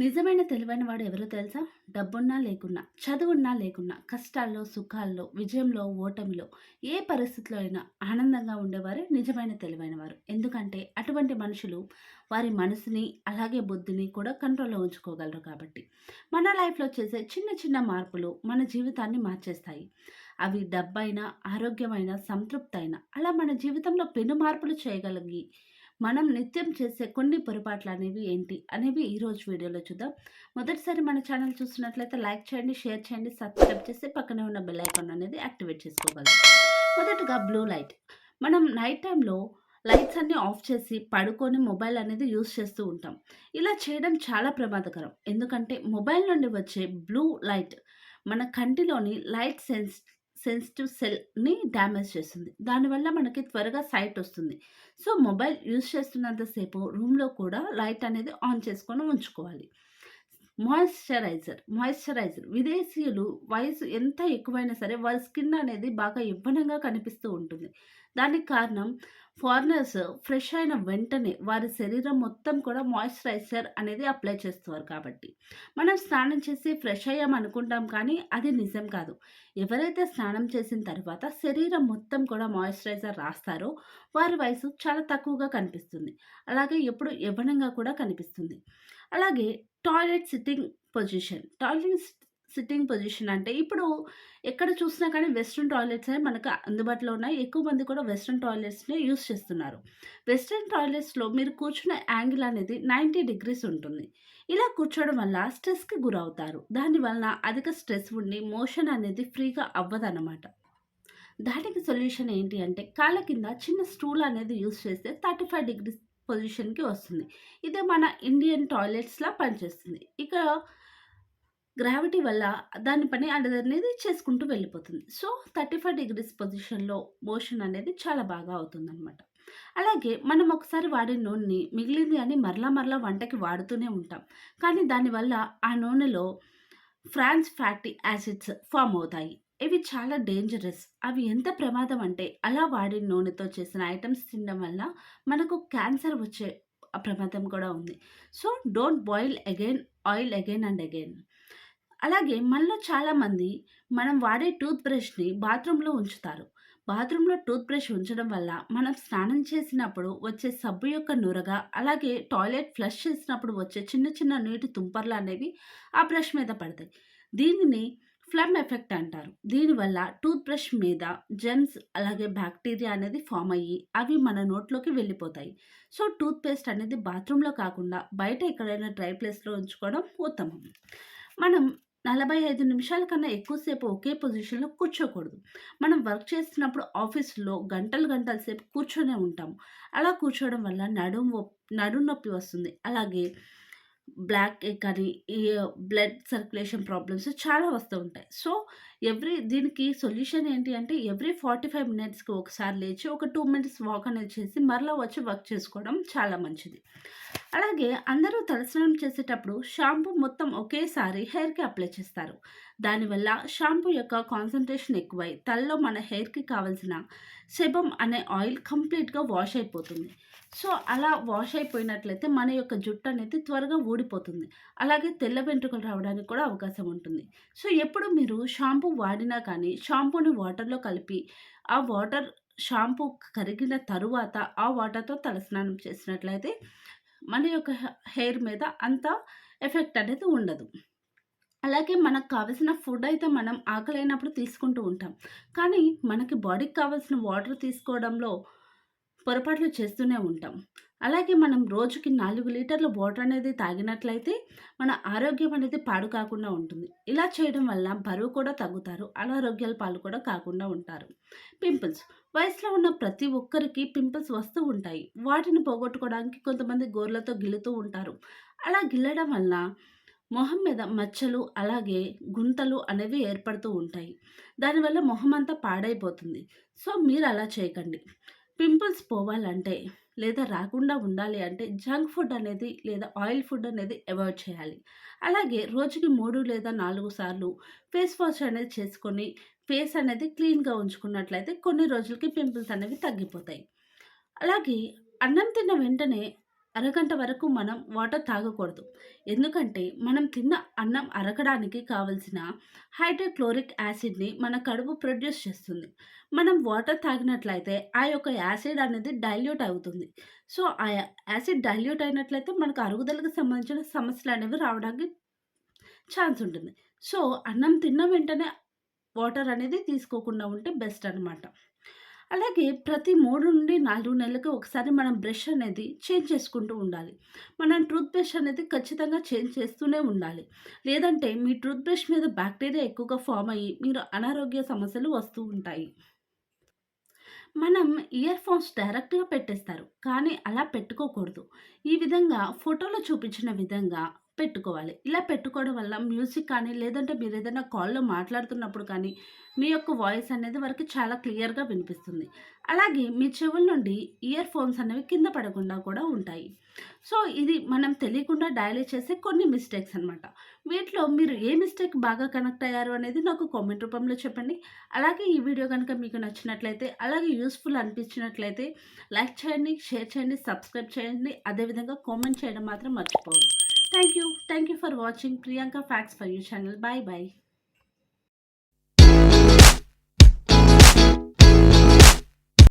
నిజమైన తెలివైన వాడు ఎవరో తెలుసా? డబ్బున్నా లేకున్నా, చదువున్నా లేకున్నా, కష్టాల్లో, సుఖాల్లో, విజయంలో, ఓటమిలో ఏ పరిస్థితిలో అయినా ఆనందంగా ఉండేవారే నిజమైన తెలివైన వారు ఎందుకంటే అటువంటి మనుషులు వారి మనసుని, అలాగే బుద్ధిని కూడా కంట్రోల్‌లో ఉంచుకోగలరు కాబట్టి. మన లైఫ్‌లో చేసే చిన్న చిన్న మార్పులు మన జీవితాన్ని మార్చేస్తాయి. అవి డబ్బైనా, ఆరోగ్యమైన సంతృప్తి అయినా అలా మన జీవితంలో పెను మార్పులు చేయగలిగి మనం నిత్యం చేసే కొన్ని పొరపాట్లు అనేవి ఏంటి అనేవి ఈరోజు వీడియోలో చూద్దాం. మొదటిసారి మన ఛానల్ చూస్తున్నట్లయితే లైక్ చేయండి, షేర్ చేయండి, సబ్స్క్రైబ్ చేసి పక్కనే ఉన్న బెల్ ఐకాన్ అనేది యాక్టివేట్ చేసుకోగలరు. మొదటగా బ్లూ లైట్. మనం నైట్ టైంలో లైట్స్ అన్నీ ఆఫ్ చేసి పడుకొని మొబైల్ అనేది యూజ్ చేస్తూ ఉంటాం. ఇలా చేయడం చాలా ప్రమాదకరం. ఎందుకంటే మొబైల్ నుండి వచ్చే బ్లూ లైట్ మన కంటిలోని లైట్ సెన్స్ సెన్సిటివ్ సెల్‌ని డ్యామేజ్ చేస్తుంది. దానివల్ల మనకి త్వరగా సైట్ వస్తుంది. సో, మొబైల్ యూజ్ చేస్తున్నంత సేపు రూమ్‌లో కూడా లైట్ అనేది ఆన్ చేసుకొని ఉంచుకోవాలి. మాయిశ్చరైజర్, మాయిశ్చరైజర్ విదేశీయులు వయసు ఎంత ఎక్కువైనా సరే వారి స్కిన్ అనేది బాగా ఇవ్వనంగా కనిపిస్తూ ఉంటుంది. దానికి కారణం ఫారినర్స్ ఫ్రెష్ అయిన వెంటనే వారి శరీరం మొత్తం కూడా మాయిశ్చరైజర్ అనేది అప్లై చేస్తారు కాబట్టి. మనం స్నానం చేసి ఫ్రెష్ అయ్యాం అనుకుంటాం కానీ అది నిజం కాదు. ఎవరైతే స్నానం చేసిన తర్వాత శరీరం మొత్తం కూడా మాయిశ్చరైజర్ రాస్తారో వారి వయసు చాలా తక్కువగా కనిపిస్తుంది. అలాగే ఎప్పుడు యవ్వనంగా కూడా కనిపిస్తుంది. అలాగే toilet sitting position. Toilet sitting position అంటే ఇప్పుడు ఎక్కడ చూసినా కానీ వెస్ట్రన్ టాయిలెట్స్ అనేవి మనకు అందుబాటులో ఉన్నాయి. ఎక్కువ మంది కూడా వెస్ట్రన్ టాయిలెట్స్‌నే యూస్ చేస్తున్నారు. వెస్ట్రన్ టాయిలెట్స్‌లో మీరు కూర్చున్న యాంగిల్ అనేది 90 డిగ్రీస్ ఉంటుంది. ఇలా కూర్చోవడం వల్ల స్ట్రెస్‌కి గురవుతారు. దానివలన అధిక స్ట్రెస్ ఉండి మోషన్ అనేది ఫ్రీగా అవ్వదన్నమాట దానికి సొల్యూషన్ ఏంటి అంటే కాళ్ళ కింద చిన్న స్టూల్ అనేది యూజ్ చేస్తే 35 డిగ్రీస్ పొజిషన్‌కి వస్తుంది. ఇది మన ఇండియన్ టాయిలెట్స్‌లా పనిచేస్తుంది. ఇక గ్రావిటీ వల్ల దాని పని అనేది చేసుకుంటూ వెళ్ళిపోతుంది. సో, 35 డిగ్రీస్ పొజిషన్‌లో మోషన్ అనేది చాలా బాగా అవుతుందన్నమాట అలాగే మనం ఒకసారి వాడిన నూనెని మిగిలింది అని మరలా మరలా వంటకి వాడుతూనే ఉంటాం. కానీ దానివల్ల ఆ నూనెలో ఫ్రాన్స్ ఫ్యాటీ యాసిడ్స్ ఫామ్ అవుతాయి. ఇవి చాలా డేంజరస్. అవి ఎంత ప్రమాదం అంటే అలా వాడిన నూనెతో చేసిన ఐటమ్స్ తినడం వల్ల మనకు క్యాన్సర్ వచ్చే ప్రమాదం కూడా ఉంది. So, don't boil again oil again and again. అలాగే మనలో చాలామంది మనం వాడే టూత్ బ్రష్‌ని బాత్రూంలో ఉంచుతారు. బాత్రూమ్‌లో టూత్ బ్రష్ ఉంచడం వల్ల మనం స్నానం చేసినప్పుడు వచ్చే సబ్బు యొక్క నురగ, అలాగే టాయిలెట్ ఫ్లష్ చేసినప్పుడు వచ్చే చిన్న చిన్న నీటి తుంపర్లు అనేవి ఆ బ్రష్ మీద పడతాయి. దీనిని ఫ్లమ్ ఎఫెక్ట్ అంటారు. దీనివల్ల టూత్ బ్రష్ మీద జెమ్స్ అలాగే బ్యాక్టీరియా అనేది ఫామ్ అయ్యి అవి మన నోట్లోకి వెళ్ళిపోతాయి. సో, టూత్ పేస్ట్ అనేది బాత్రూంలో కాకుండా బయట ఎక్కడైనా డ్రై ప్లేస్‌లో ఉంచుకోవడం ఉత్తమం. మనం 45 నిమిషాల కన్నా ఎక్కువసేపు ఒకే పొజిషన్‌లో కూర్చోకూడదు. మనం వర్క్ చేస్తున్నప్పుడు ఆఫీస్‌లో గంటలు గంటల సేపు కూర్చొనే ఉంటాము అలా కూర్చోవడం వల్ల నడుము నడుం నొప్పి వస్తుంది. అలాగే బ్లాక్ ఎగ్ అని ఈ బ్లడ్ సర్క్యులేషన్ ప్రాబ్లమ్స్ చాలా వస్తూ ఉంటాయి. సో, ఎవ్రీ దీనికి సొల్యూషన్ ఏంటి అంటే ఎవ్రీ 45 మినిట్స్‌కి ఒకసారి లేచి ఒక టూ మినిట్స్ వాక్ అనేది చేసి మరలా వచ్చి వర్క్ చేసుకోవడం చాలా మంచిది. అలాగే అందరూ తలస్నానం చేసేటప్పుడు షాంపూ మొత్తం ఒకేసారి హెయిర్‌కి అప్లై చేస్తారు. దానివల్ల షాంపూ యొక్క కాన్సన్ట్రేషన్ ఎక్కువై తలలో మన హెయిర్‌కి కావాల్సిన సెబం అనే ఆయిల్ కంప్లీట్‌గా వాష్ అయిపోతుంది. సో, అలా వాష్ అయిపోయినట్లయితే మన యొక్క జుట్టు అనేది త్వరగా ఊడిపోతుంది. అలాగే తెల్ల వెంట్రుకలు రావడానికి కూడా అవకాశం ఉంటుంది. సో, ఎప్పుడు మీరు షాంపూ వాడినా కానీ షాంపూని వాటర్‌లో కలిపి ఆ వాటర్ షాంపూ కరిగిన తరువాత ఆ వాటర్‌తో తలస్నానం చేసినట్లయితే మన యొక్క హెయిర్ మీద అంత ఎఫెక్ట్ అనేది ఉండదు. అలాగే మనకు కావాల్సిన ఫుడ్ అయితే మనం ఆకలైనప్పుడు తీసుకుంటూ ఉంటాం. కానీ మనకి బాడీకి కావాల్సిన వాటర్ తీసుకోవడంలో పొరపాట్లు చేస్తూనే ఉంటాం. అలాగే మనం రోజుకి నాలుగు లీటర్ల వాటర్ అనేది తాగినట్లయితే మన ఆరోగ్యం అనేది పాడు కాకుండా ఉంటుంది. ఇలా చేయడం వల్ల బరువు కూడా తగ్గుతారు. అనారోగ్యాల పాలు కూడా కాకుండా ఉంటారు. పింపుల్స్ వయసులో ఉన్న ప్రతి ఒక్కరికి పింపుల్స్ వస్తూ ఉంటాయి. వాటిని పోగొట్టుకోవడానికి కొంతమంది గోర్లతో గిల్లుతూ ఉంటారు. అలా గిల్లడం వల్ల మొహం మీద మచ్చలు, అలాగే గుంతలు అనేవి ఏర్పడుతూ ఉంటాయి. దానివల్ల మొహం అంతా పాడైపోతుంది. సో, మీరు అలా చేయకండి. పింపుల్స్ పోవాలంటే లేదా రాకుండా ఉండాలి అంటే జంక్ ఫుడ్ అనేది లేదా ఆయిల్ ఫుడ్ అనేది అవాయిడ్ చేయాలి. అలాగే రోజుకి మూడు లేదా నాలుగు సార్లు ఫేస్ వాష్ అనేది చేసుకొని ఫేస్ అనేది క్లీన్‌గా ఉంచుకున్నట్లయితే కొన్ని రోజులకి పింపుల్స్ అనేవి తగ్గిపోతాయి. అలాగే అన్నం తిన్న వెంటనే అరగంట వరకు మనం వాటర్ తాగకూడదు. ఎందుకంటే, మనం తిన్న అన్నం అరగడానికి కావాల్సిన హైడ్రోక్లోరిక్ యాసిడ్‌ని మన కడుపు ప్రొడ్యూస్ చేస్తుంది. మనం వాటర్ తాగినట్లయితే ఆ యొక్క యాసిడ్ అనేది డైల్యూట్ అవుతుంది. సో, ఆ యాసిడ్ డైల్యూట్ అయినట్లయితే మనకు అరుగుదలకు సంబంధించిన సమస్యలు అనేవి రావడానికి ఛాన్స్ ఉంటుంది. సో, అన్నం తిన్న వెంటనే వాటర్ అనేది తీసుకోకుండా ఉంటే బెస్ట్ అనమాట. అలాగే ప్రతి మూడు నుండి నాలుగు నెలలకు ఒకసారి మనం బ్రష్ అనేది చేంజ్ చేసుకుంటూ ఉండాలి. మనం టూత్ బ్రష్ అనేది ఖచ్చితంగా చేంజ్ చేస్తూనే ఉండాలి. లేదంటే మీ టూత్ బ్రష్ మీద బ్యాక్టీరియా ఎక్కువగా ఫామ్ అయ్యి మీరు అనారోగ్య సమస్యలు వస్తూ ఉంటాయి. మనం ఇయర్ ఫోన్స్ డైరెక్ట్‌గా పెట్టేస్తారు. కానీ అలా పెట్టుకోకూడదు. ఈ విధంగా ఫోటోలో చూపించిన విధంగా పెట్టుకోవాలి. ఇలా పెట్టుకోవడం వల్ల మ్యూజిక్ కానీ, లేదంటే మీరు ఏదైనా కాల్‌లో మాట్లాడుతున్నప్పుడు కానీ, మీ యొక్క వాయిస్ అనేది వారికి చాలా క్లియర్‌గా వినిపిస్తుంది. అలాగే మీ చెవుల నుండి ఇయర్ ఫోన్స్ అనేవి కింద పడకుండా కూడా ఉంటాయి. సో, ఇది మనం తెలియకుండా డైలీ చేసే కొన్ని మిస్టేక్స్ అనమాట. వీటిలో మీరు ఏ మిస్టేక్ బాగా కనెక్ట్ అయ్యారు అనేది నాకు కామెంట్ రూపంలో చెప్పండి. అలాగే ఈ వీడియో కనుక మీకు నచ్చినట్లయితే, అలాగే యూస్ఫుల్ అనిపించినట్లయితే లైక్ చేయండి, షేర్ చేయండి, సబ్స్క్రైబ్ చేయండి. అదేవిధంగా కామెంట్ చేయడం మాత్రం మర్చిపోవద్దు. Thank you. Thank you for watching Priyanka Facts for You channel. Bye bye.